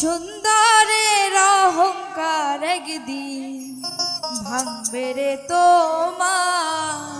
সুন্দরের অহংকার একদিন ভাঙবে রে তোমার।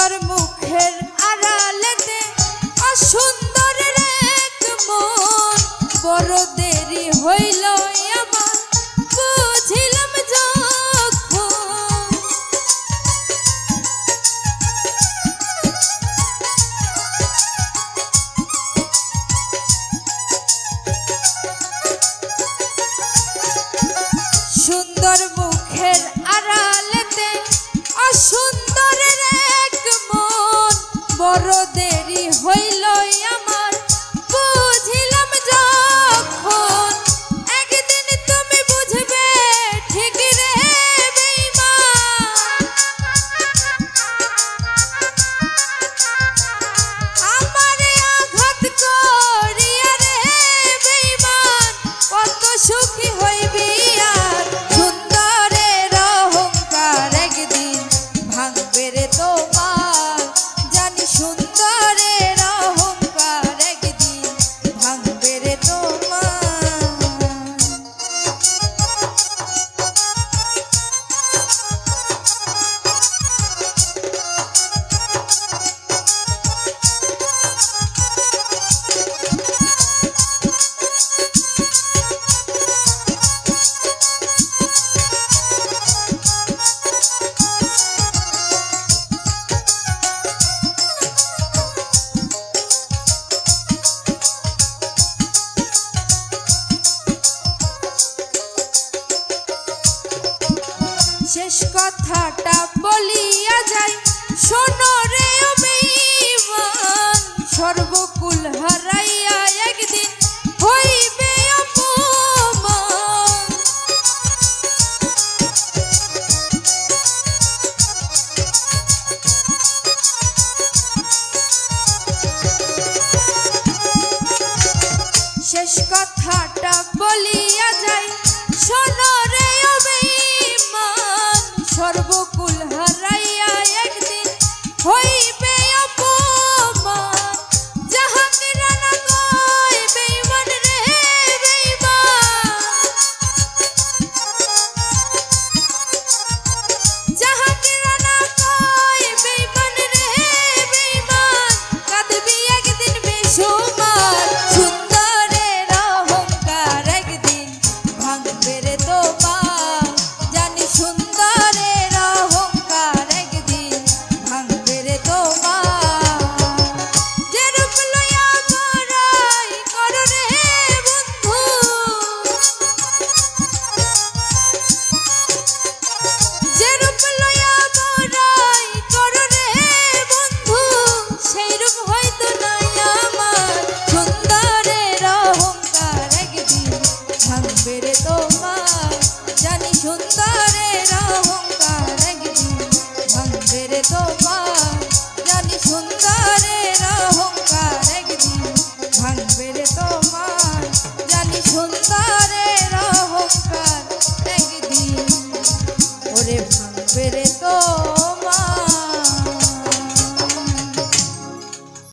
সুন্দর মুখের আড়ালেতে অসুন্দর এক মন। বড় দেরি হইল আমার বুঝিলাম সুন্দর মুখের Lord. বেঈমান